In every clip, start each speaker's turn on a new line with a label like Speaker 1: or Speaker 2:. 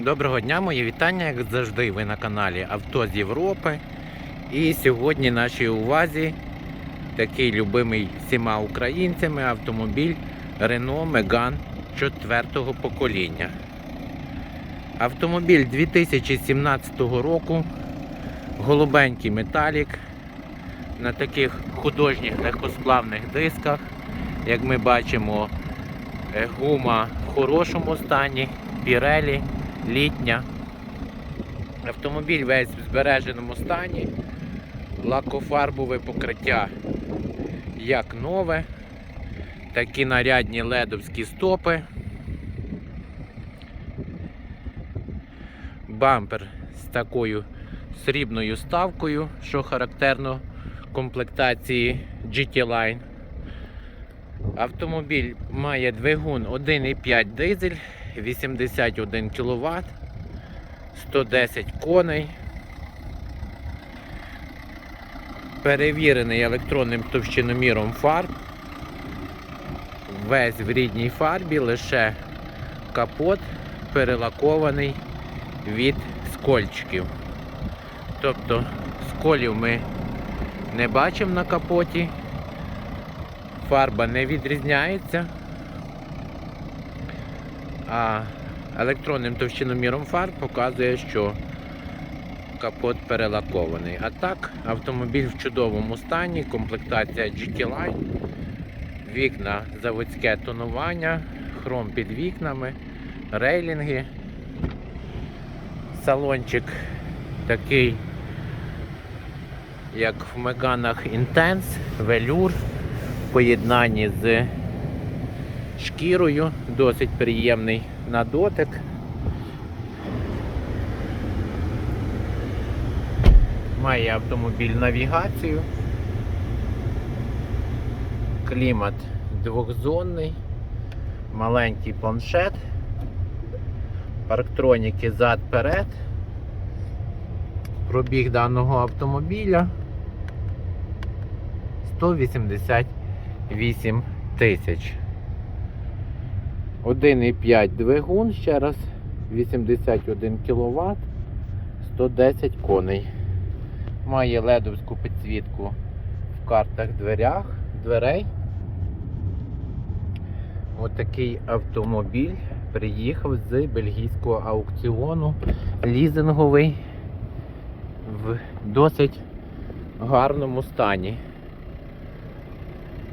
Speaker 1: Доброго дня, мої вітання, як завжди, ви на каналі Авто з Європи. І сьогодні нашій увазі такий любимий всіма українцями автомобіль Renault Megane 4 покоління. Автомобіль 2017 року, голубенький металік на таких художніх легкосплавних дисках. Як ми бачимо, е, гума в хорошому стані, пірелі літня. Автомобіль весь в збереженому стані, лакофарбове покриття як нове, такі нарядні ледовські стопи. Бампер з такою срібною ставкою, що характерно комплектації GT Line. Автомобіль має двигун 1,5 дизель, 81 кВт, 110 коней. Перевірений електронним товщиноміром фарб. Весь в рідній фарбі, лише капот перелакований від скольчиків. Тобто сколів ми не бачимо на капоті. Фарба не відрізняється, а електронним товщиноміром фарб показує, що капот перелакований. А так, автомобіль в чудовому стані, комплектація GT Line, вікна заводське тонування, хром під вікнами, рейлінги, салончик такий, як в Меганах Intense, велюр в поєднанні з шкірою, досить приємний на дотик. Має автомобіль навігацію. Клімат двохзонний, маленький планшет, парктроніки зад-перед. Пробіг даного автомобіля 188 тисяч. 1,5 двигун, ще раз, 81 кВт, 110 коней. Має ледовську підсвітку в картах дверях, дверей. Отакий автомобіль приїхав з бельгійського аукціону лізинговий в досить гарному стані.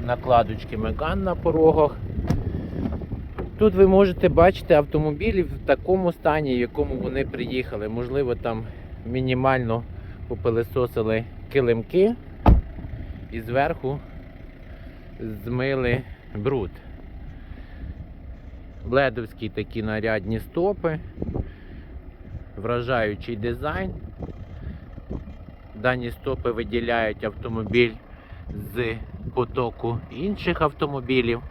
Speaker 1: Накладочки Меган на порогах. Тут ви можете бачити автомобілі в такому стані, в якому вони приїхали. Можливо, там мінімально попилисосили килимки і зверху змили бруд. Ледовські такі нарядні стопи, вражаючий дизайн. Дані стопи виділяють автомобіль з потоку інших автомобілів.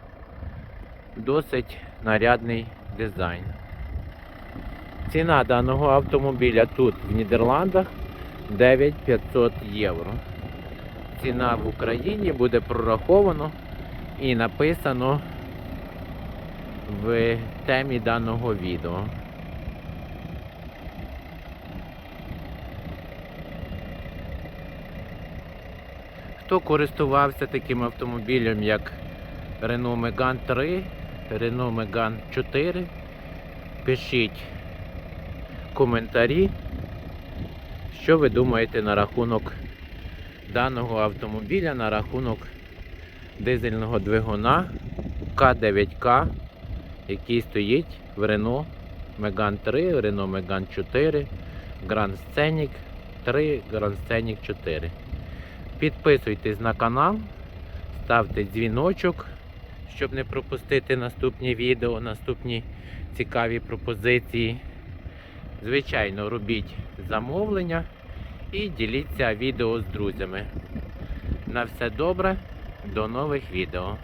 Speaker 1: Досить нарядний дизайн. Ціна даного автомобіля тут в Нідерландах 9500 євро. Ціна в Україні буде прораховано і написано в темі даного відео. Хто користувався таким автомобілем, як Renault Megane 3, Renault Megane 4, пишіть коментарі, що ви думаєте на рахунок даного автомобіля, на рахунок дизельного двигуна К9К, який стоїть в Renault Megane 3, Renault Megane 4, Grand Scenic 3, Grand Scenic 4. Підписуйтесь на канал, ставте дзвіночок, щоб не пропустити наступні відео, наступні цікаві пропозиції. Звичайно, робіть замовлення і діліться відео з друзями. На все добре, до нових відео.